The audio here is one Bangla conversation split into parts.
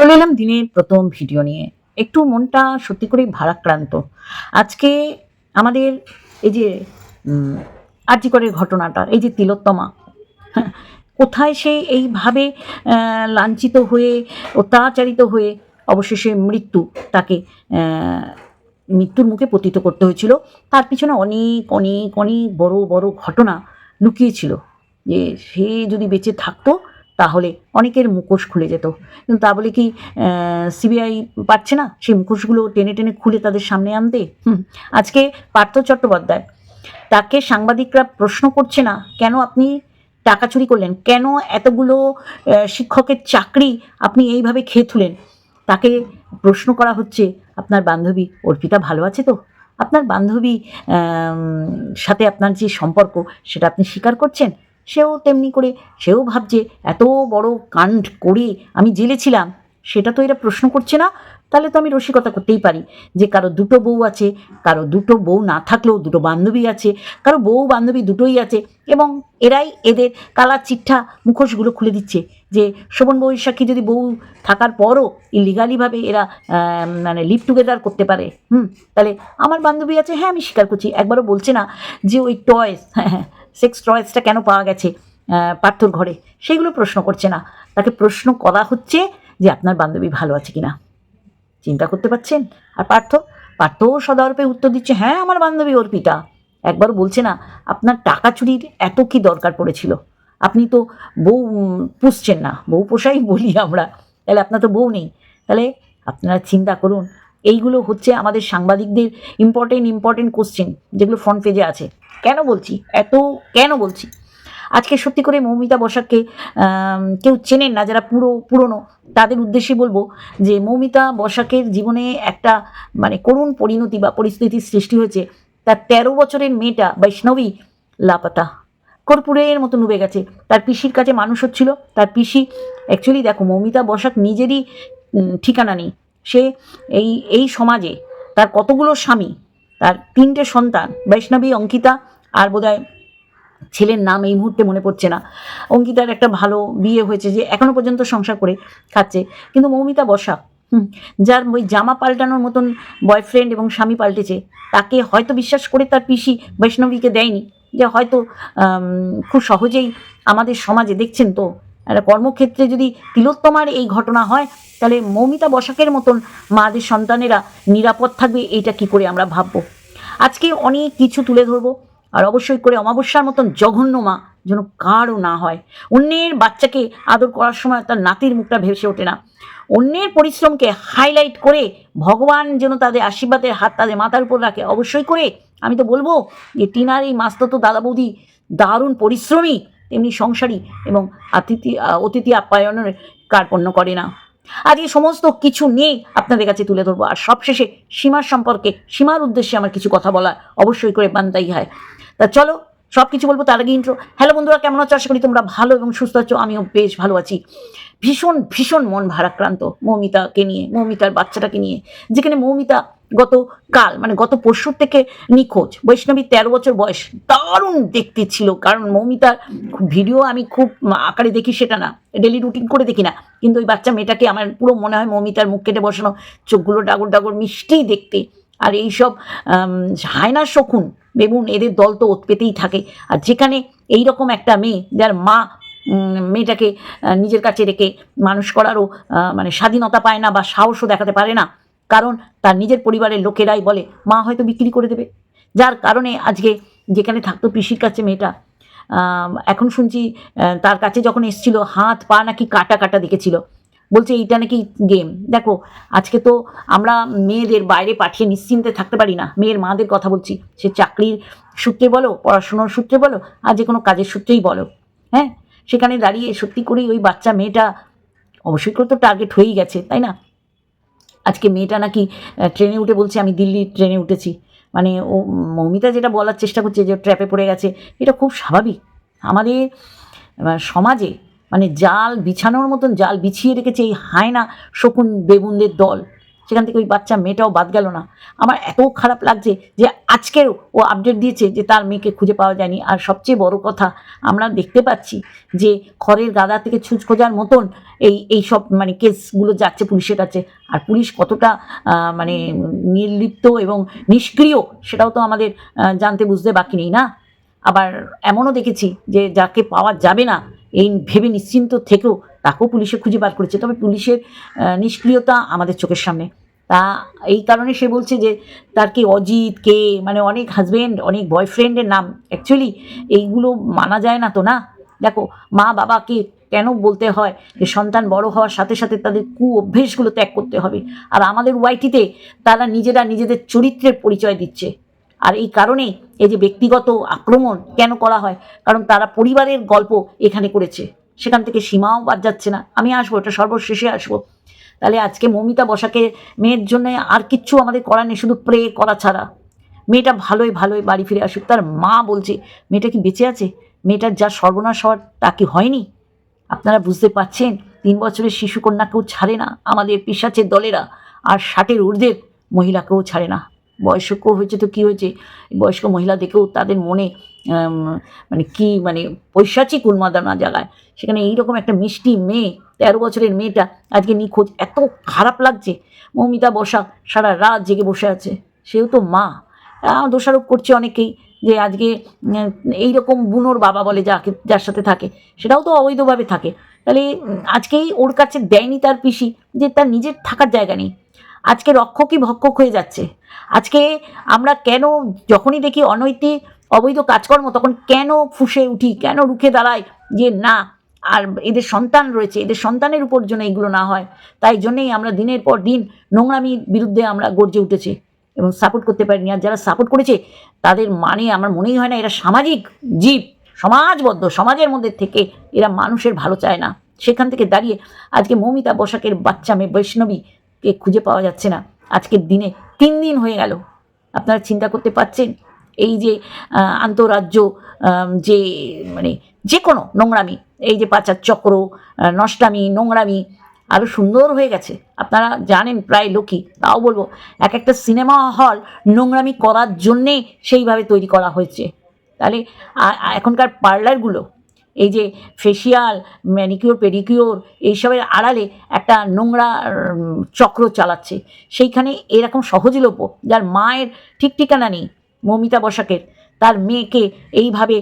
চলে এলাম দিনের প্রথম ভিডিও নিয়ে। একটু মনটা সত্যি করেই ভারাক্রান্ত। আজকে আমাদের এই যে আর্যিকরের ঘটনাটা এই যে তিলোত্তমা হ্যাঁ, কোথায় সে এইভাবে লাঞ্ছিত হয়ে অত্যাচারিত হয়ে অবশেষে মৃত্যু তাকে মৃত্যুর মুখে পতিত করতে হয়েছিল। তার পিছনে অনেক অনেক অনেক বড় বড় ঘটনা লুকিয়েছিল। যে সে যদি বেঁচে থাকতো তাহলে অনেকের মুখোশ খুলে যেত। কিন্তু তা বলে কি সিবিআই পারছে না? সেই মুখোশগুলো টেনে টেনে খুলে তাদের সামনে আনতে? আজকে পার্থ চট্টোপাধ্যায় তাকে সাংবাদিকরা প্রশ্ন করছে না, কেন আপনি টাকা চুরি করলেন? কেন এতগুলো শিক্ষকের চাকরি আপনি এইভাবে খেয়ে তুলেন? তাকে প্রশ্ন করা হচ্ছে, আপনার বান্ধবী অর্পিতা ভালো আছে তো? আপনার বান্ধবী সাথে আপনার যে সম্পর্ক, সেটা আপনি স্বীকার করছেন? সেও তেমনি করে, সেও ভাবছে, এত বড় কাণ্ড করে আমি জেলে ছিলাম, সেটা তো এরা প্রশ্ন করছে না? তাহলে তো আমি রসিকতা করতেই পারি যে কারও দুটো বউ আছে, কারও দুটো বউ না থাকলেও দুটো বান্ধবী আছে, কারও বউ বান্ধবী দুটোই আছে এবং এরাই এদের কালার, চিঠা, মুখোশগুলো খুলে দিচ্ছে যে শোভন বৈশাখী যদি বউ থাকার পরও ইলিগালিভাবে এরা মানে লিভ টুগেদার করতে পারে, হুম? তাহলে আমার বান্ধবী আছে হ্যাঁ আমি স্বীকার করছি। একবারও বলছে না যে ওই টয়েস হ্যাঁ হ্যাঁ সেক্স টয়েসটা কেন পাওয়া গেছে? পার্থর ঘরে। সেইগুলো প্রশ্ন করছে না। তাকে প্রশ্ন করা হচ্ছে যে আপনার বান্ধবী ভালো আছে কিনা। চিন্তা করতে পারছেন? আর পার্থ? পার্থও সদর্পে উত্তর দিচ্ছে হ্যাঁ আমার বান্ধবী অর্পিতা একবার বলছে না, আপনার টাকা চুরির এত কি দরকার পড়েছিল? আপনি তো বউ পুষছেন না। বউ পোষাই বলি আমরা। তাহলে আপনার তো বউ নেই। তাহলে আপনারা চিন্তা করুন। এইগুলো হচ্ছে আমাদের সাংবাদিকদের ইম্পর্টেন্ট ইম্পর্টেন্ট কোশ্চেন যেগুলো ফ্রন্ট পেজে আছে। কেন বলছি? এত কেন বলছি? আজকে সত্যি করে মৌমিতা বসাককে কেউ চেনেন না, যারা পুরো, পুরনো, তাদের উদ্দেশ্যে বলব যে মৌমিতা বসাকের জীবনে একটা মানে করুণ পরিণতি বা পরিস্থিতির সৃষ্টি হয়েছে। তার তেরো বছরের মেয়েটা বৈষ্ণবী লাপাতা। কর্পূরের মতো ডুবে গেছে। তার পিসির কাছে মানুষ হচ্ছিল। তার পিসি অ্যাকচুয়ালি দেখো, মৌমিতা বসাক নিজেরই ঠিকানা নেই। সে এই এই সমাজে তার কতগুলো স্বামী তার তিনটে সন্তান, বৈষ্ণবী, অঙ্কিতা, আর বোধহয় ছেলের নাম এই মুহূর্তে মনে পড়ছে না। অঙ্কিতার একটা ভালো বিয়ে হয়েছে যে এখনও পর্যন্ত সংসার করে খাচ্ছে। কিন্তু মৌমিতা বসা যার ওই জামা পাল্টানোর মতন বয়ফ্রেন্ড এবং স্বামী পাল্টেছে, তাকে হয়তো বিশ্বাস করে তার পিসি বৈষ্ণবীকে দেয়নি। যে হয়তো খুব সহজেই আমাদের সমাজে, দেখছেন তো কর্মক্ষেত্রে যদি তিলোত্তমার এই ঘটনা হয়, তাহলে মৌমিতা বসাকের মতন মাদের সন্তানেরা নিরাপদ থাকবে, এইটা কি করে আমরা ভাববো? আজকে অনেক কিছু তুলে ধরবো, আর অবশ্যই করে অমাবস্যার মতন জঘন্য মা যেন কারও না হয়। অন্যের বাচ্চাকে আদর করার সময় তার নাতির মুখটা ভেসে ওঠে না। অন্যের পরিশ্রমকে হাইলাইট করে ভগবান যেন তাদের আশীর্বাদের হাত তাদের মাথার উপর রাখে। অবশ্যই করে, আমি তো বলব যে টিনার এই মাস্তত দাদা বৌদি দারুণ পরিশ্রমী তেমনি সংসারী এবং অতিথি অতিথি আপ্যায়নের কার্পণ্য করে না। আজ এই সমস্ত কিছু নিয়ে আপনাদের কাছে তুলে ধরবো। আর সবশেষে সীমার সম্পর্কে, সীমার উদ্দেশ্যে আমার কিছু কথা বলা অবশ্যই করে বান্তাই হয়। তা চলো সব কিছু বলব তার আগে ইন্ট্রো হ্যালো বন্ধুরা, কেমন আছো? আশা করি তোমরা ভালো এবং সুস্থ আছো। আমিও বেশ ভালো আছি। ভীষণ ভীষণ মন ভারাক্রান্ত মৌমিতাকে নিয়ে, মৌমিতার বাচ্চাটাকে নিয়ে, যেখানে মৌমিতা গত কাল মানে গত পরশুর থেকে নিখোঁজ। বৈষ্ণবী তেরো বছর বয়স। দারুণ দেখতে ছিল কারণ মৌমিতার ভিডিও আমি খুব আকারে দেখি সেটা না ডেলি রুটিন করে দেখি না। কিন্তু ওই বাচ্চা মেয়েটাকে আমার পুরো মনে হয় মৌমিতার মুখ কেটে বসানো চোখগুলো ডাগর ডাগর মিষ্টি দেখতে। আর এইসব আম, হায়নার শকুন বেগুন এদের দল তো ওত পেতেই থাকে। আর যেখানে এই রকম একটা মেয়ে যার মা মেয়েটাকে নিজের কাছে রেখে মানুষ করারও মানে স্বাধীনতা পায় না বা সাহসও দেখাতে পারে না কারণ তার নিজের পরিবারের লোকেরাই বলে, মা হয়তো বিক্রি করে দেবে। যার কারণে আজকে যেখানে থাকতো পিসির কাছে মেয়েটা এখন শুনছি তার কাছে যখন এসছিল, হাত, পা নাকি কাটা কাটা দেখেছিল। বলছে, এইটা নাকি গেম। দেখো, আজকে তো আমরা মেয়েদের বাইরে পাঠিয়ে নিশ্চিন্তে থাকতে পারি না। মেয়ের মাদের কথা বলছি, সে চাকরির সূত্রে বলো, পড়াশুনোর সূত্রে বলো, আর যে কোনো কাজের সূত্রেই বলো। হ্যাঁ সেখানে দাঁড়িয়ে সত্যি করেই ওই বাচ্চা মেয়েটা অবশ্যই করে তো টার্গেট হয়েই গেছে, তাই না? আজকে মেয়েটা নাকি ট্রেনে উঠে বলছে, আমি দিল্লির ট্রেনে উঠেছি। মানে ও, মৌমিতা যেটা বলার চেষ্টা করছে যে, ট্র্যাপে পড়ে গেছে। এটা খুব স্বাভাবিক। আমাদের সমাজে মানে জাল বিছানোর মতন জাল বিছিয়ে রেখেছে এই হায়না শকুন বেগুনদের দল। সেখান থেকে ওই বাচ্চা মেয়েটাও বাদ গেল না। আমার এত খারাপ লাগছে যে আজকের ও আপডেট দিয়েছে যে তার মেয়েকে খুঁজে পাওয়া যায়নি। আর সবচেয়ে বড় কথা, আমরা দেখতে পাচ্ছি যে খড়ের গাদা থেকে ছুঁচ খোঁজার মতন এই এই সব মানে কেসগুলো যাচ্ছে পুলিশের কাছে। আর পুলিশ কতটা মানে নির্লিপ্ত এবং নিষ্ক্রিয় সেটাও তো আমাদের জানতে বুঝতে বাকি নেই না? আবার এমনও দেখেছি যে যাকে পাওয়া যাবে না, এই ভেবে নিশ্চিন্ত থেকেও তাকেও পুলিশে খুঁজে বার করেছে। তবে পুলিশের নিষ্ক্রিয়তা আমাদের চোখের সামনে। তা এই কারণে সে বলছে যে তার কি অজিত, কে মানে অনেক হাজব্যান্ড অনেক বয়ফ্রেন্ডের নাম। অ্যাকচুয়ালি এইগুলো মানা যায় না তো না? দেখো, মা বাবাকে কেন বলতে হয় যে সন্তান বড় হওয়ার সাথে সাথে তাদের কু অভ্যেসগুলো ত্যাগ করতে হবে? আর আমাদের ওয়াইটিতে তারা নিজেরা নিজেদের চরিত্রের পরিচয় দিচ্ছে। আর এই কারণে এই যে ব্যক্তিগত আক্রমণ কেন করা হয়? কারণ তারা পরিবারের গল্প এখানে করেছে। সেখান থেকে সীমাও বাদ যাচ্ছে না। আমি আসব এটা সর্বশেষে আসব। তাহলে আজকে মমিতা বসাকে মেয়ের জন্য আর কিচ্ছু আমাদের করার নেই, শুধু প্রে করা ছাড়া। মেয়েটা ভালোই ভালোই বাড়ি ফিরে আসুক। তার মা বলছে, মেয়েটা কি বেঁচে আছে? মেয়েটার যা সর্বনাশ হওয়ার তা কি হয়নি? আপনারা বুঝতে পারছেন, তিন বছরের শিশুকন্যাকেও ছাড়ে না আমাদের পিসাচের দলেরা, আর ষাটের ঊর্ধ্বের মহিলাকেও ছাড়ে না। বয়স্ক হয়েছে তো কী হয়েছে? বয়স্ক মহিলা দেখেও তাদের মনে মানে কি মানে পৈশাচিক উন্মাদনা জাগায়। সেখানে এইরকম একটা মিষ্টি মেয়ে তেরো বছরের মেয়েটা আজকে নিখোঁজ। এত খারাপ লাগছে। মৌমিতা বসা সারা রাত জেগে বসে আছে। সেও তো মা। দোষারোপ করছে অনেকেই যে আজকে উম, এইরকম বুনোর বাবা বলে যাকে যার সাথে থাকে সেটাও তো অবৈধভাবে থাকে। তাহলে আজকেই ওর কাছে দেয়নি তার পিসি যে তার নিজের থাকার জায়গা নেই। আজকে রক্ষকই ভক্ষক হয়ে যাচ্ছে। আজকে আমরা কেন যখনই দেখি অনৈতিক অবৈধ কাজকর্ম, তখন কেন ফুসে উঠি, কেন রুখে দাঁড়াই যে না, আর এদের সন্তান রয়েছে, এদের সন্তানের উপর যেন এগুলো না হয়। তাই জন্যেই আমরা দিনের পর দিন নোংরামির বিরুদ্ধে আমরা গর্জে উঠেছি এবং সাপোর্ট করতে পারিনি। আর যারা সাপোর্ট করেছে, তাদের মানে আমার মনেই হয় না এরা সামাজিক জীব, সমাজবদ্ধ, সমাজের মধ্যে থেকে এরা মানুষের ভালো চায় না। সেখান থেকে দাঁড়িয়ে আজকে মৌমিতা বসাকের বাচ্চা মেয়ে বৈষ্ণবীকে খুঁজে পাওয়া যাচ্ছে না। আজকের দিনে তিন দিন হয়ে গেল। আপনারা চিন্তা করতে পারছেন? এই যে আন্তঃরাজ্য যে মানে যে কোনো নোংরামি, এই যে পাচার চক্র নষ্টামি, নোংরামি আরও সুন্দর হয়ে গেছে। আপনারা জানেন প্রায় লোকই, তাও বলব এক একটা সিনেমা হল নোংরামি করার জন্যে সেইভাবে তৈরি করা হয়েছে। তাহলে এখনকার পার্লারগুলো এই যে ফেসিয়াল ম্যানিকিওর পেডিকিওর এইসবের আড়ালে একটা নোংরা চক্র চালাচ্ছে। সেইখানে এরকম সহজলভ্য, যার মায়ের ঠিক ঠিকানা নেই, মমিতা বসাকের। তার মেয়েকে এইভাবে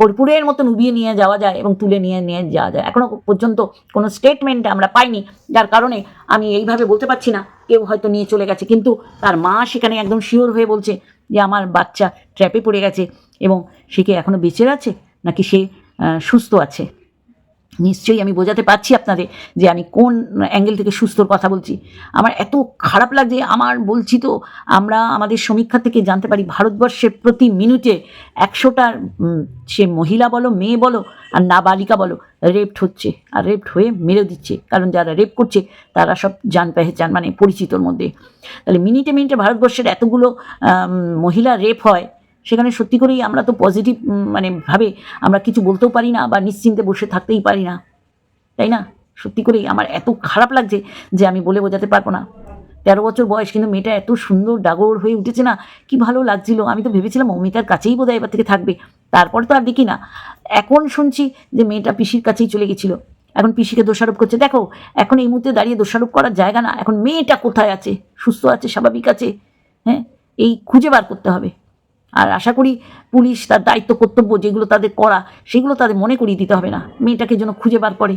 কর্পূরের মতন উবিয়ে নিয়ে যাওয়া যায় এবং তুলে নিয়ে নিয়ে যাওয়া যায়। এখনও পর্যন্ত কোনো স্টেটমেন্ট আমরা পাইনি, যার কারণে আমি এইভাবে বলতে পারছি না, কেউ হয়তো নিয়ে চলে গেছে। কিন্তু তার মা সেখানে একদম শিওর হয়ে বলছে যে, আমার বাচ্চা ট্র্যাপে পড়ে গেছে এবং সে কি এখনও বেঁচে আছে? নাকি সে সুস্থ আছে। নিশ্চয়ই আমি বোঝাতে পারছি আপনাদের যে আমি কোন অ্যাঙ্গেল থেকে সুস্থর কথা বলছি। আমার এত খারাপ লাগছে, আমার বলছি তো, আমরা আমাদের সমীক্ষা থেকে জানতে পারি ভারতবর্ষের প্রতি মিনিটে একশোটা সে মহিলা বলো, মেয়ে বলো, আর নাবালিকা বলো রেপড হচ্ছে। আর রেপড হয়ে মেরে দিচ্ছে। কারণ যারা রেপ করছে, তারা সব জান পেহেচান মানে পরিচিতর মধ্যে। তাহলে মিনিটে মিনিটে ভারতবর্ষের এতগুলো মহিলা রেপ হয় সেখানে সত্যি করেই আমরা তো পজিটিভ মানে ভাবে আমরা কিছু বলতেও পারি না বা নিশ্চিন্তে বসে থাকতেই পারি না। তাই না? সত্যি করেই আমার এত খারাপ লাগছে যে আমি বলে বোঝাতে পারব না। তেরো বছর বয়স কিন্তু মেয়েটা এত সুন্দর ডাগর হয়ে উঠেছে না, কি ভালো লাগছিল। আমি তো ভেবেছিলাম অমিতার কাছেই বোধহয় এবার থেকে থাকবে। তারপরে তো আর দেখি না। এখন শুনছি যে মেয়েটা পিসির কাছেই চলে গেছিল। এখন পিসিকে দোষারোপ করছে। দেখো, এখন এই মুহূর্তে দাঁড়িয়ে দোষারোপ করার জায়গা না। এখন মেয়েটা কোথায় আছে? সুস্থ আছে, স্বাভাবিক আছে? হ্যাঁ? এই খুঁজে বার করতে হবে। আর আশা করি পুলিশ তার দায়িত্ব, কর্তব্য যেগুলো তাদের করা, সেগুলো তাদের মনে করিয়ে দিতে হবে না। মেয়েটাকে যেন খুঁজে বার করে।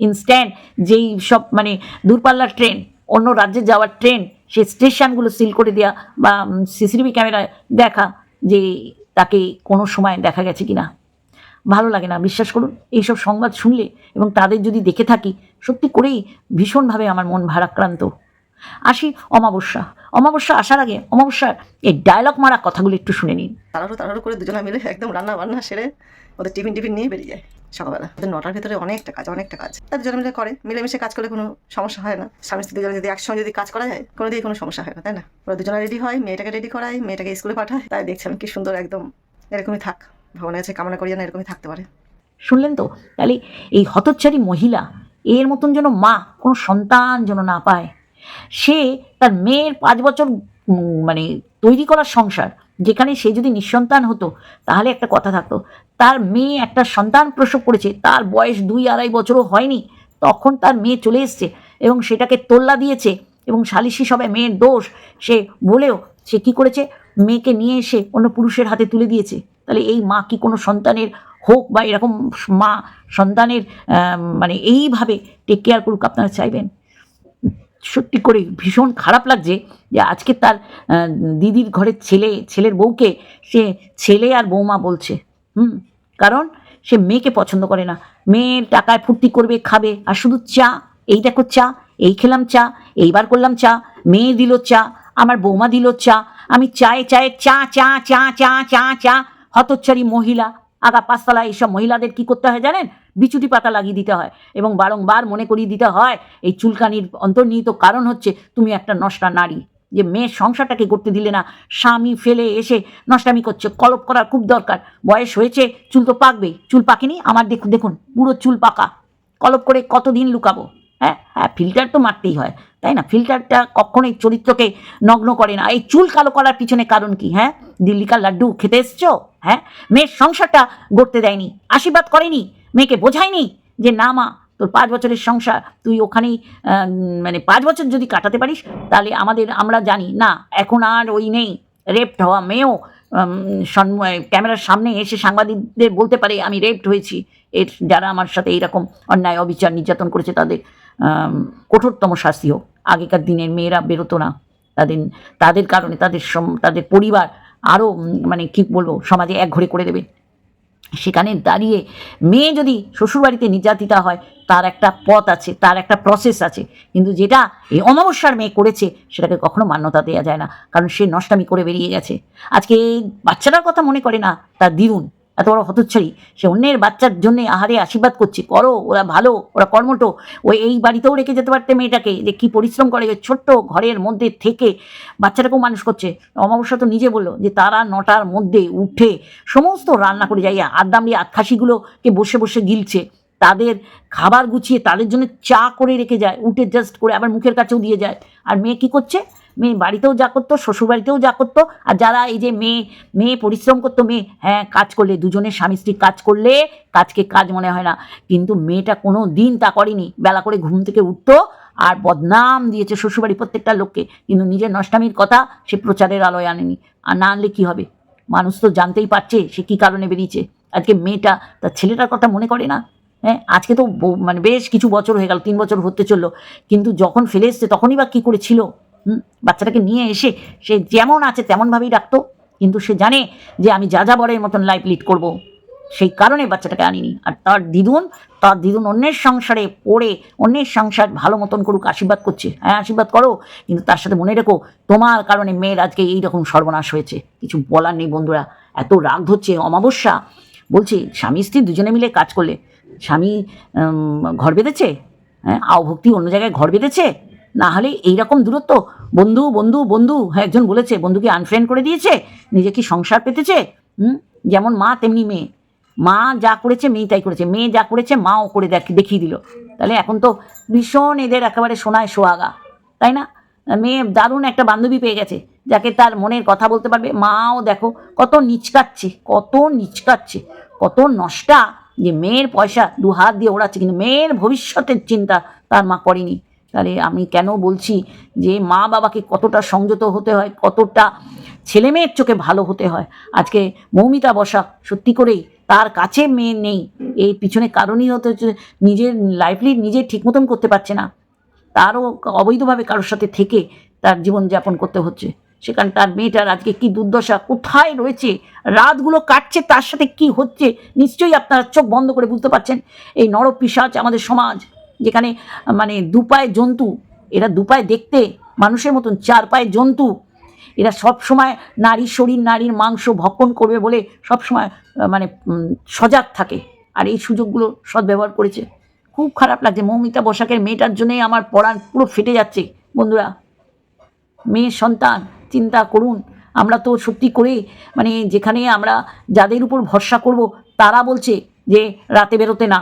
ইনস্ট্যান্ট যেই সব মানে দূরপাল্লার ট্রেন, অন্য রাজ্যে যাওয়ার ট্রেন সে স্টেশনগুলো সিল করে দেওয়া বা সিসিটিভি ক্যামেরায় দেখা যে তাকে কোনো সময় দেখা গেছে কি না ভালো লাগে না, বিশ্বাস করুন, এইসব সংবাদ শুনলে এবং তাদের যদি দেখে থাকি, সত্যি করেই ভীষণভাবে আমার মন ভারাক্রান্ত। আসি অমাবস্যা। অমাবস্যা আসার আগে অমাবস্যার এই ডায়লগ মারা কথাগুলো একটু শুনে নিন। তাড়াহুড়ো তাড়াহুড়ো করে দুজনে মিলে একদম রান্না বান্না সেরে ওদের টিফিন টিফিন নিয়ে বেরিয়ে যায় সকালবেলা। ওদের নটার ভিতরে অনেকটা কাজ অনেকটা কাজ। তার দুজনে মিলে করে মিলেমিশে কাজ করলে কোনো সমস্যা হয় না। স্বামী স্ত্রী দুজনে যদি একসঙ্গে যদি কাজ করা যায় কোনো দিকে কোনো সমস্যা হয় না তাই না? ওরা দুজনে রেডি হয় মেয়েটাকে রেডি করায় মেয়েটাকে স্কুলে পাঠায় তাই দেখছিলাম কি সুন্দর একদম এরকমই থাক। ভগবানের কাছে কামনা করি না এরকমই থাকতে পারে। শুনলেন তো? তাহলে এই হতচ্ছারি মহিলা এর মতন যেন মা কোনো সন্তান যেন না পায়। সে তার মেয়ের পাঁচ বছর মানে তৈরি করার সংসার, যেখানে সে যদি নিঃসন্তান হতো, তাহলে একটা কথা থাকতো, তার মেয়ে একটা সন্তান প্রসব করেছে, তার বয়স দুই আড়াই বছরও হয়নি, তখন তার মেয়ে চলে এসছে এবং সেটাকে তোল্লা দিয়েছে এবং সালিশি সবাই মেয়ের দোষ, সে বলেও, সে কি করেছে? মেয়েকে নিয়ে এসে অন্য পুরুষের হাতে তুলে দিয়েছে। তাহলে এই মা কি কোনো সন্তানের হোক বা এরকম মা সন্তানের মানে এইভাবে টেক কেয়ার করুক আপনারা চাইবেন? সত্যি করে ভীষণ খারাপ লাগছে যে আজকে তার দিদির ঘরের ছেলে, ছেলের বউকে সে ছেলে আর বৌমা বলছে। হুম? কারণ সে মেয়েকে পছন্দ করে না। মেয়ের টাকায় ফুর্তি করবে, খাবে, আর শুধু চা, এই দেখো চা, এই খেলাম চা, এইবার করলাম চা, মেয়ে দিল চা, আমার বৌমা দিল চা, আমি চায়ে চায়ে চা চা চা চা চা চা হতচ্ছারি মহিলা, আগা পাঁচতলা এইসব মহিলাদের কি করতে হয় জানেন? বিচুটি পাতা লাগিয়ে দিতে হয় এবং বারংবার মনে করিয়ে দিতে হয়। এই চুলকানির অন্তর্নিহিত কারণ হচ্ছে তুমি একটা নষ্টা নারী। যে মেয়ের সংসারটাকে করতে দিলে না, স্বামী ফেলে এসে নষ্টামি করছে, কলপ করার খুব দরকার। বয়স হয়েছে, চুল তো পাকবেই। চুল পাকেনি, আমার দেখুন দেখুন, পুরো চুল পাকা। কলপ করে কতদিন লুকাবো? হ্যাঁ হ্যাঁ ফিল্টার তো মারতেই হয়, তাই না? ফিল্টারটা কখনোই চরিত্রকে নগ্ন করে না। এই চুল কালো করার পিছনে কারণ কি? হ্যাঁ দিল্লিকার লাড্ডু খেতে এসছো? হ্যাঁ মেয়ের সংসারটা গড়তে দেয়নি, আশীর্বাদ করেনি মেয়েকে বোঝায়নি যে না মা, তোর পাঁচ বছরের সংসার, তুই ওখানেই মানে পাঁচ বছর যদি কাটাতে পারিস, তাহলে আমাদের, আমরা জানি, না, এখন আর ওই নেই। রেপড হওয়া মেয়েও ক্যামেরার সামনে এসে সাংবাদিকদের বলতে পারে, আমি রেপড হয়েছি। এর, যারা আমার সাথে এইরকম অন্যায়, অবিচার, নির্যাতন করেছে, তাদের কঠোরতম শাস্তি হোক। আগেকার দিনের মেয়েরা বেরোতো না। তাদের তাদের কারণে তাদের তাদের পরিবার আরও মানে কি বলব, সমাজে এক ঘরে করে দেবে। সেখানে দাঁড়িয়ে মেয়ে যদি শ্বশুরবাড়িতে নির্যাতিতা হয়, তার একটা পথ আছে, তার একটা প্রসেস আছে। কিন্তু যেটা এই অমাবস্যার মেয়ে করেছে, সেটাকে কখনো মান্যতা দেওয়া যায় না। কারণ সে নষ্টামি করে বেরিয়ে গেছে। আজকে এই বাচ্চাটার কথা মনে করে না, তার দিদুন এত বড় হতচ্ছাড়ি। সে অন্যের বাচ্চার জন্য আহারে আশীর্বাদ করছে। করো, ওরা ভালো, ওরা কর্মটো ওই এই বাড়িতেও রেখে যেতে পারতে মেয়েটাকে। যে কি পরিশ্রম করে ওই ছোট্ট ঘরের মধ্যে থেকে বাচ্চাটাকেও মানুষ করছে। অমাবস্যা তো নিজে বলল যে তারা নটার মধ্যে উঠে সমস্ত রান্না করে যাই আদামড়ি আতখাসিগুলোকে বসে বসে গিলছে। তাদের খাবার গুছিয়ে তাদের জন্য চা করে রেখে যায়। উঠে জাস্ট করে আবার মুখের কাছেও দিয়ে যায়। আর মেয়ে কী করছে? মেয়ে বাড়িতেও যা করতো, শ্বশুরবাড়িতেও যা করতো, আর যারা এই যে মেয়ে মেয়ে পরিশ্রম করতো, মেয়ে হ্যাঁ কাজ করলে দুজনের স্বামী স্ত্রী কাজ করলে, কাজকে কাজ মনে হয় না। কিন্তু মেয়েটা কোনো দিন তা করেনি। বেলা করে ঘুম থেকে উঠতো আর বদনাম দিয়েছে শ্বশুরবাড়ি প্রত্যেকটা লোককে। কিন্তু নিজের নষ্টামির কথা সে প্রচারের আলোয় আনেনি। আর না আনলে কী হবে? মানুষ তো জানতেই পারছে সে কী কারণে বেরিয়েছে। আজকে মেয়েটা, তার ছেলেটার কথা মনে করে না? হ্যাঁ আজকে তো মানে বেশ কিছু বছর হয়ে গেল, তিন বছর হতে চলল। কিন্তু যখন ফেলে এসছে, তখনই বা কী করেছিল? বাচ্চাটাকে নিয়ে এসে সে যেমন আছে তেমনভাবেই রাখতো, কিন্তু সে জানে যে আমি যা যা বরের মতন লাইফ লিড করব। সেই কারণে বাচ্চাটাকে আনিনি। আর তার দিদুন তার দিদুন অন্যের সংসারে পড়ে, অন্যের সংসার ভালো মতন করুক, আশীর্বাদ করছে। হ্যাঁ আশীর্বাদ করো, কিন্তু তার সাথে মনে রেখো, তোমার কারণে মেয়ের আজকে এই রকম সর্বনাশ হয়েছে। কিছু বলার নেই বন্ধুরা। এত রাগ ধরছে, অমাবস্যা। বলছি, স্বামী স্ত্রী দুজনে মিলে কাজ করলে। স্বামী ঘর বেঁধেছে? হ্যাঁ আও ভক্তি অন্য জায়গায় ঘর বেঁধেছে? না হলে এইরকম দূরত্ব, বন্ধু বন্ধু বন্ধু হ্যাঁ একজন বলেছে, বন্ধুকে আনফ্রেন্ড করে দিয়েছে, নিজে কি সংসার পেতেছে? হুম? যেমন মা, তেমনি মেয়ে। মা যা করেছে মেয়ে তাই করেছে। মেয়ে যা করেছে, মাও করে দেখ, দেখিয়ে দিল। তাহলে এখন তো ভীষণ এদের একেবারে সোনায় সোয়াগা তাই না? মেয়ে দারুণ একটা বান্ধবী পেয়ে গেছে, যাকে তার মনের কথা বলতে পারবে। মাও দেখো কত নিচকাচ্ছে কত নিচকাচ্ছে, কত নষ্টা যে মেয়ের পয়সা দু হাত দিয়ে ওড়াচ্ছে, কিন্তু মেয়ের ভবিষ্যতের চিন্তা তার মা করেনি। তাহলে আমি কেন বলছি যে মা বাবাকে কতটা সংযত হতে হয়, কতটা ছেলে মেয়ের চোখে ভালো হতে হয়? আজকে মৌমিতা বসা সত্যি করেই তার কাছে মেয়ে নেই। এই পিছনে কারণই হতে হচ্ছে নিজের লাইফলি নিজে ঠিক মতন করতে পারছে না। তারও অবৈধভাবে কারোর সাথে থেকে তার জীবনযাপন করতে হচ্ছে। সেখানে তার মেয়েটার আজকে কি দুর্দশা, কোথায় রয়েছে? রাতগুলো কাটছে, তার সাথে কি হচ্ছে? নিশ্চয়ই আপনারা চোখ বন্ধ করে বুঝতে পারছেন। এই নরপিসাচ আমাদের সমাজ। যেখানে মানে দুপায়ে জন্তু, এরা দুপায়ে দেখতে মানুষের মতন চার পায়ে জন্তু। এরা সব সময় নারীর শরীর, নারীর মাংস ভক্ষণ করবে বলে সব সময় মানে সজাগ থাকে। আর এই সুযোগগুলো সদ্ব্যবহার করেছে। খুব খারাপ লাগছে। মৌমিতা বসাকের মেয়েটার জন্যই আমার পড়ান পুরো ফেটে যাচ্ছে। বন্ধুরা, মেয়ের সন্তান, চিন্তা করুন। আমরা তো সত্যি করে মানে যেখানে আমরা যাদের উপর ভরসা করব, তারা বলছে যে, রাতে বেরোতে না।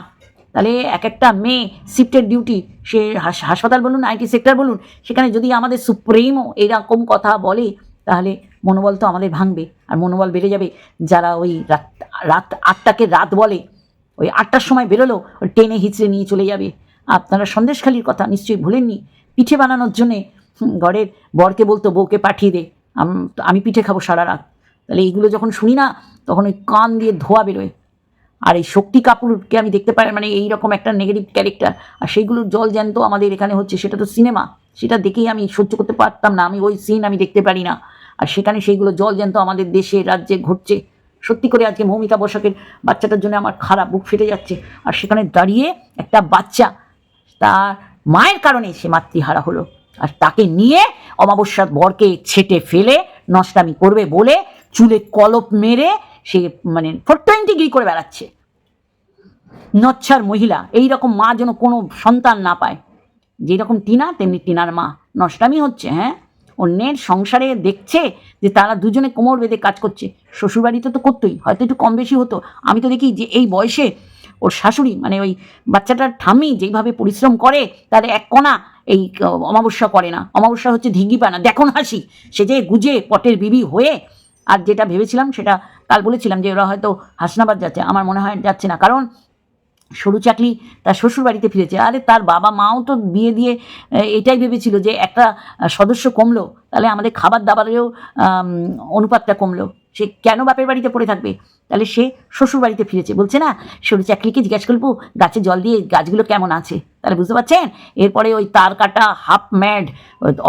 তাহলে এক একটা মেয়ে শিফটের ডিউটি সে হাসপাতাল বলুন, আইটি সেক্টর বলুন, সেখানে যদি আমাদের সুপ্রিমও এরকম কথা বলে, তাহলে মনোবল তো আমাদের ভাঙবে, আর মনোবল বেড়ে যাবে। যারা ওই রাত রাত আটটাকে রাত বলে, ওই আটটার সময় বেরোলো, ওই টেনে হিচড়ে নিয়ে চলে যাবে। আপনারা সন্দেশখালির কথা নিশ্চয়ই ভুলেননি। পিঠে বানানোর জন্যে ঘরের বরকে বলতো, বউকে পাঠিয়ে দে আমি পিঠে খাব সারা রাত। তাহলে এইগুলো যখন শুনি না, তখন ওই কান দিয়ে ধোয়া বেরোয়। আর এই শক্তি কাপুরকে আমি দেখতে পারি মানে এইরকম একটা নেগেটিভ ক্যারেক্টার আর সেইগুলোর জল জ্যান্ত আমাদের এখানে হচ্ছে, সেটা তো সিনেমা সেটা দেখেই আমি সহ্য করতে পারতাম না, আমি ওই সিন আমি দেখতে পারি না। আর সেখানে সেইগুলো জল জ্যান্ত আমাদের দেশে, রাজ্যে ঘটছে। সত্যি করে আজকে মৌমিতা বসাকের বাচ্চাটার জন্য আমার খারাপ বুক ফেটে যাচ্ছে। আর সেখানে দাঁড়িয়ে একটা বাচ্চা, তার মায়ের কারণে সে মাতৃহারা হলো। আর তাকে নিয়ে অমাবস্যার বরকে ছেটে ফেলে, নষ্টামি করবে বলে চুলে কলপ মেরে সে মানে ফোর টোয়েন্টি ডিগ্রি করে বেড়াচ্ছে। নচ্ছার মহিলা এই রকম মা যেন কোনো সন্তান না পায়। যেরকম টিনা, তেমনি টিনার মা। নষ্টামি হচ্ছে হ্যাঁ? অন্যের সংসারে দেখছে যে তারা দুজনে কোমর বেঁধে কাজ করছে। শ্বশুরবাড়িতে তো করতোই, হয়তো একটু কম বেশি হতো। আমি তো দেখি যে এই বয়সে ওর শাশুড়ি মানে ওই বাচ্চাটার ঠাম্মি যেইভাবে পরিশ্রম করে, তার এক কণা এই অমাবস্যা করে না। অমাবস্যা হচ্ছে ধিঙ্গি পানা দেখুন হাসি। সে যে গুজে পটের বিবি হয়ে, আর যেটা ভেবেছিলাম সেটা বলেছিলাম যে ওরা হয়তো হাসনাবাদ যাচ্ছে, আমার মনে হয় যাচ্ছে না। কারণ সরু চাকরি তার শ্বশুর বাড়িতে ফিরেছে। আরে তার বাবা মাও তো বিয়ে দিয়ে এটাই ভেবেছিল যে একটা সদস্য কমলো, তাহলে আমাদের খাবার দাবারেও অনুপাতটা কমলো। সে কেন বাপের বাড়িতে পড়ে থাকবে? তাহলে সে শ্বশুর বাড়িতে ফিরেছে। বলছে না, সরু চাকলিকে জিজ্ঞাসা করব, গাছে জল দিয়ে গাছগুলো কেমন আছে? তাহলে বুঝতে পারছেন? এরপরে ওই তার কাটা হাফ ম্যাড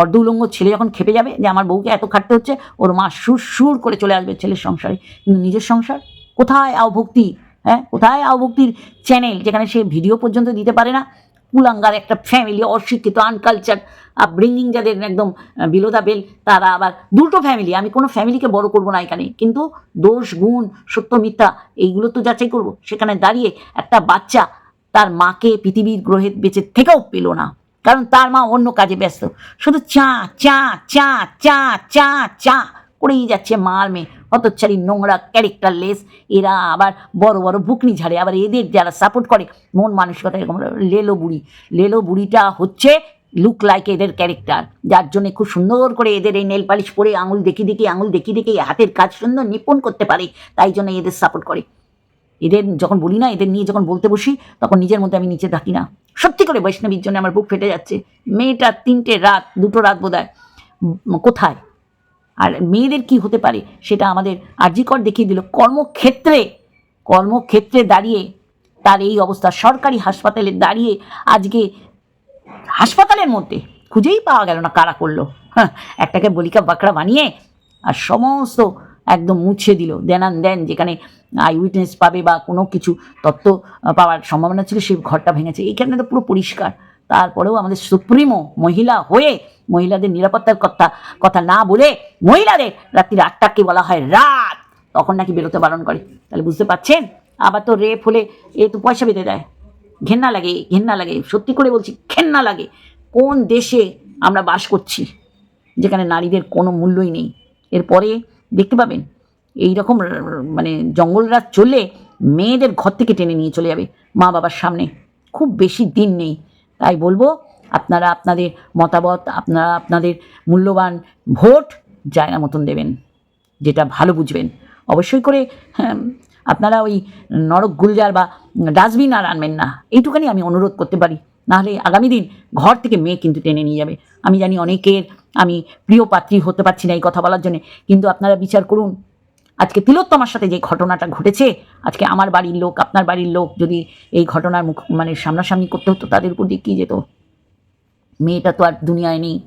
অর্ধ উলঙ্গ ছেলে যখন খেপে যাবে, যে আমার বউকে এত খাটতে হচ্ছে, ওর মা সুর করে চলে আসবে ছেলের সংসারে। কিন্তু নিজের সংসার? কোথায় আওভক্তি হ্যাঁ? কোথায় আওভক্তির চ্যানেল যেখানে সে ভিডিও পর্যন্ত দিতে পারে না? কুলাঙ্গার একটা ফ্যামিলি অশিক্ষিত আনকালচার আপব্রিঙ্গিং যাদের একদম বিলো দ্য বেল, তারা আবার দুটো ফ্যামিলি আমি কোনো ফ্যামিলিকে বড় করব না এখানে। কিন্তু দোষ, গুণ, সত্য, মিথ্যা, এইগুলো তো যাচাই করব। সেখানে দাঁড়িয়ে একটা বাচ্চা তার মাকে পৃথিবীর গ্রহে বেঁচে থেকেও পেল না। কারণ তার মা অন্য কাজে ব্যস্ত। শুধু চা চা চা চা চা চা করেই যাচ্ছে মার মেয়ে। হতচ্ছারি নোংরা ক্যারেক্টারলেস। এরা আবার বড় বড় বুকনি ঝাড়ে, আবার এদের যারা সাপোর্ট করে, মন মানসিকতা এরকম লেলো বুড়ি। লেলো বুড়িটা হচ্ছে লুক লাইক এদের ক্যারেক্টার যার জন্য খুব সুন্দর করে এদের এই নেল পালিশ পরে আঙুল দেখি দেখি, আঙুল দেখি দেখি, হাতের কাজ সুন্দর নিপুণ করতে পারে, তাই জন্য এদের সাপোর্ট করে। এদের যখন বলি না, এদের নিয়ে যখন বলতে বসি, তখন নিজের মধ্যে আমি নিচে থাকি না। সত্যি করে বৈষ্ণবীর জন্য আমার বুক ফেটে যাচ্ছে। মেয়েটা তিনটে রাত, দুটো রাত বোধ কোথায়? আর মেয়েদের কি হতে পারে সেটা আমাদের আর্যিকর দেখিয়ে দিল। কর্মক্ষেত্রে কর্মক্ষেত্রে দাঁড়িয়ে তার এই অবস্থা সরকারি হাসপাতালে দাঁড়িয়ে আজকে হাসপাতালের মধ্যে খুঁজেই পাওয়া গেল না কারা করল। হ্যাঁ, একটাকে বলিকা বাঁকড়া বানিয়ে আর সমস্ত একদম মুছে দিল। দেনান দেন যেখানে আই উইটনেস পাবে বা কোনো কিছু তত্ত্ব পাওয়ার সম্ভাবনা ছিল সেই ঘরটা ভেঙেছে। এইখানে তো পুরো পরিষ্কার। তারপরেও আমাদের সুপ্রিমো মহিলা হয়ে মহিলাদের নিরাপত্তার কথা কথা না বলে মহিলাদের রাত্রির আটটাকে বলা হয় রাত। তখন নাকি বেরোতে বারণ করে। তাহলে বুঝতে পারছেন? আবার তো রেপ হলে এ তো পয়সা বেঁধে দেয়। ঘেন্না লাগে ঘেন্না লাগে। সত্যি করে বলছি, ঘেন্না লাগে। কোন দেশে আমরা বাস করছি, যেখানে নারীদের কোনো মূল্যই নেই? এরপরে দেখতে পাবেন এই রকম মানে জঙ্গলরাজ চলে মেয়েদের ঘর থেকে টেনে নিয়ে চলে যাবে মা বাবার সামনে। খুব বেশি দিন নেই। তাই বলব আপনারা আপনাদের মতামত আপনারা আপনাদের মূল্যবান ভোট জায়গা মতন দেবেন যেটা ভালো বুঝবেন। অবশ্যই করে হ্যাঁ, আপনারা ওই নরক গুলজার বা ডাস্টবিন আর আনবেন না। এইটুখানি আমি অনুরোধ করতে পারি। নাহলে আগামী দিন ঘর থেকে মেয়ে কিন্তু টেনে নিয়ে যাবে। আমি জানি অনেকের আমি প্রিয় পাত্রী হতে পারছি না এই কথা বলার জন্য। কিন্তু আপনারা বিচার করুন আজকে তিলোত্তমার সাথে যে ঘটনাটা ঘটেছে আজকে আমার বাড়ির লোক আপনার বাড়ির লোক যদি এই ঘটনার মুখ মানে সামনাসামনি করতে হতো তাদের উপর দিয়ে কী যেত? মেয়েটা তো আর দুনিয়ায় নেই।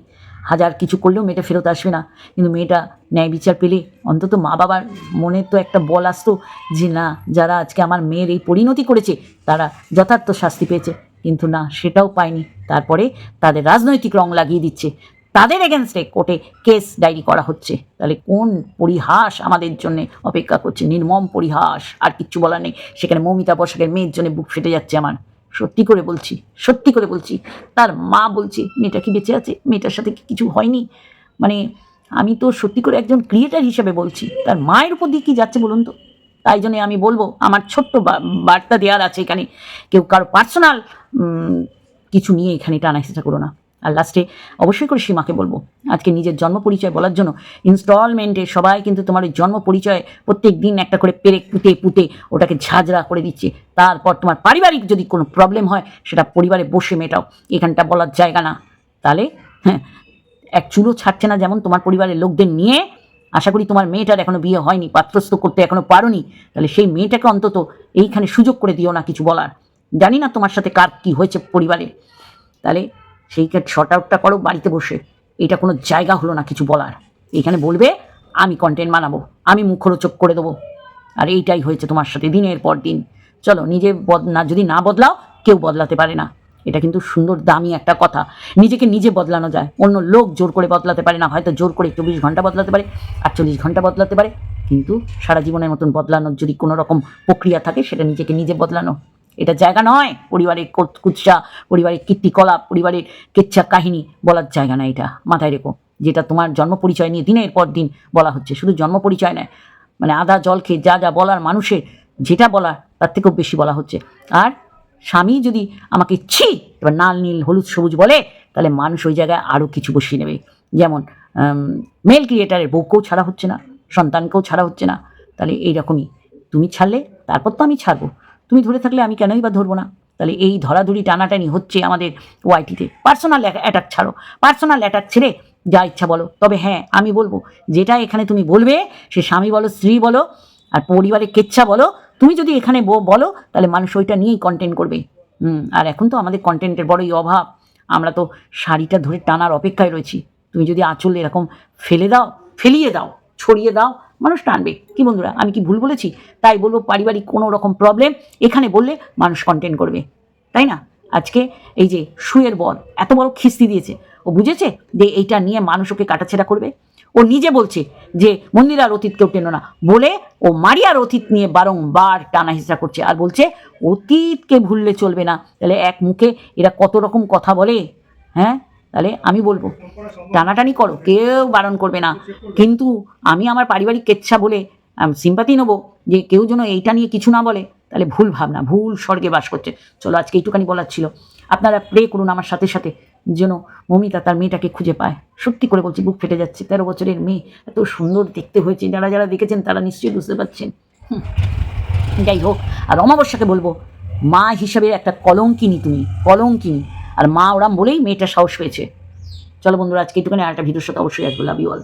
হাজার কিছু করলেও মেয়েটা ফেরত আসবে না। কিন্তু মেয়েটা ন্যায় বিচার পেলে অন্তত মা বাবার মনে তো একটা বল আসতো যে, না, যারা আজকে আমার মেয়ের এই পরিণতি করেছে, তারা যথার্থ শাস্তি পেয়েছে। কিন্তু না, সেটাও পায়নি। তারপরে তাদের রাজনৈতিক রং লাগিয়ে দিচ্ছে। তাদের এগেনস্টে কোর্টে কেস ডায়েরি করা হচ্ছে। তাহলে কোন পরিহাস আমাদের জন্য অপেক্ষা করছে? নির্মম পরিহাস। আর কিচ্ছু বলার নেই। সেখানে মৌমিতা বসাকের মেয়ের জন্য বুক ফেটে যাচ্ছে আমার। সত্যি করে বলছি, সত্যি করে বলছি। তার মা বলছে, মেয়েটা কি বেঁচে আছে? মেয়েটার সাথে কি কিছু হয়নি? মানে আমি তো সত্যি করে একজন ক্রিয়েটার হিসেবে বলছি। তার মায়ের উপর দিয়ে কি যাচ্ছে বলুন তো? তাই জন্যে আমি বলব, আমার ছোট্ট বার্তা দেওয়ার আছে এখানে। কেউ কারও পার্সোনাল কিছু নিয়ে এখানে টানা চেষ্টা করো না। আর লাস্টে অবশ্যই করে সীমাকে বলব। আজকে নিজের জন্ম পরিচয় বলার জন্য ইনস্টলমেন্টে সবাই কিন্তু তোমার ওই জন্ম পরিচয় প্রত্যেক দিন একটা করে পেরে পুঁতে পুঁতে ওটাকে ঝাঁঝরা করে দিচ্ছে। তারপর তোমার পারিবারিক যদি কোনো প্রবলেম হয়, সেটা পরিবারে বসে মেটাও। এখানটা বলার জায়গা না। তাহলে হ্যাঁ এক চুলো ছাড়ছে না যেমন তোমার পরিবারের লোকদের নিয়ে। আশা করি তোমার মেয়েটার এখনও বিয়ে হয়নি, পাত্রস্থ করতে এখনও পারোনি। তাহলে সেই মেয়েটাকে অন্তত এইখানে সুযোগ করে দিও না কিছু বলার। জানি না তোমার সাথে কার কি হয়েছে পরিবারে। তাহলে সেই শর্ট আউটটা করো, বাড়িতে বসে। এটা কোনো জায়গা হলো না কিছু বলার। এখানে বলবে, আমি কন্টেন্ট বানাবো, আমি মুখরোচক করে দেবো। আর এইটাই হয়েছে তোমার সাথে দিনের পর দিন। চলো, নিজে না যদি না বদলাও, কেউ বদলাতে পারে না। এটা কিন্তু সুন্দর, দামি একটা কথা। নিজেকে নিজে বদলানো যায়। অন্য লোক জোর করে বদলাতে পারে না, হয়তো জোর করে চব্বিশ ঘণ্টা বদলাতে পারে, আটচল্লিশ ঘণ্টা বদলাতে পারে। কিন্তু সারা জীবনের মতন বদলানোর যদি কোনো রকম প্রক্রিয়া থাকে, সেটা নিজেকে নিজে বদলানো। এটা জায়গা নয়। পরিবারের কুৎসা, পরিবারের কীর্তিকলাপ, পরিবারের কেচ্ছা কাহিনী বলার জায়গা না এটা। মাথায় রেখো, যেটা তোমার জন্ম পরিচয় নিয়ে দিনের পর দিন বলা হচ্ছে। শুধু জন্ম পরিচয় নয় মানে আদা জল খেয়ে যা যা বলার মানুষের যেটা বলার তার থেকেও বেশি বলা হচ্ছে। আর স্বামী যদি আমাকে ছি, এবার নাল নীল, হলুদ, সবুজ বলে, তাহলে মানুষ ওই জায়গায় আরও কিছু বসিয়ে নেবে। যেমন মেল ক্রিয়েটারের বউকেও ছাড়া হচ্ছে না, সন্তানকেও ছাড়া হচ্ছে না। তাহলে এইরকমই। তুমি ছাড়লে, তারপর তো আমি ছাড়বো। তুমি ধরে থাকলে আমি কেনই বা ধরবো না? তাহলে এই ধরাধরি টানাটানি হচ্ছে আমাদের ওয়াইটিতে। পার্সোনাল অ্যাটাক ছাড়ো। পার্সোনাল অ্যাটাক ছেড়ে যা ইচ্ছা বলো। তবে হ্যাঁ আমি বলব, যেটা এখানে তুমি বলবে, সে স্বামী বলো, স্ত্রী বলো, আর পরিবারের কেচ্ছা বলো, তুমি যদি এখানে বলো, তাহলে মানুষ ওইটা নিয়েই কন্টেন্ট করবে। হুম, আর এখন তো আমাদের কন্টেন্টের বড়ই অভাব। আমরা তো শাড়িটা ধরে টানার অপেক্ষায় রয়েছি। তুমি যদি আঁচল এরকম ফেলে দাও, ফেলিয়ে দাও, ছড়িয়ে দাও মানুষ টানবে। কি বন্ধুরা, আমি কি ভুল বলেছি? তাই বলব, পারিবারিক কোনো রকম প্রবলেম এখানে বললে মানুষ কন্টেন্ট করবে। তাই না? আজকে এই যে শুয়ের বল এত বড় খিস্তি দিয়েছে। ও বুঝেছে যে এইটা নিয়ে মানুষ ওকে কাটাছেড়া করবে? ও নিজে বলছে যে মন্দিরার অতীত কেউ টেনো না। বলে ও মারিয়ার অতীত নিয়ে বারংবার টানা হিসা করছে আর বলছে, অতীতকে ভুললে চলবে না। তাহলে এক মুখে এরা কত রকম কথা বলে হ্যাঁ? তাহলে আমি বলব, টানাটানি করো, কেউ বারণ করবে না। কিন্তু আমি আমার পারিবারিক কেচ্ছা বলে সিম্পাতি নেব যে কেউ যেন এইটা নিয়ে কিছু না বলে, তাহলে ভুল ভাবনা, ভুল স্বর্গে বাস করছে। চলো, আজকে এইটুখানি বলার ছিল। আপনারা প্রে করুন আমার সাথে সাথে, যেন মমিতা তার মেয়েটাকে খুঁজে পায়। সত্যি করে বলছি, বুক ফেটে যাচ্ছে। তেরো বছরের মেয়ে, এত সুন্দর দেখতে হয়েছে। যারা যারা দেখেছেন, তারা নিশ্চয়ই বুঝতে পারছেন। যাই হোক, আর অমাবস্যাকে বলব, মা হিসাবে একটা কলঙ্কিনী তুমি, কলঙ্কিনী। আর মা, ওরাম বলেই মেয়েটা সাহস পেয়েছে। চলো বন্ধুরা, আজকে একটুখানি আর একটা ভিডিওর সাথে অবশ্যই আসব। Love you all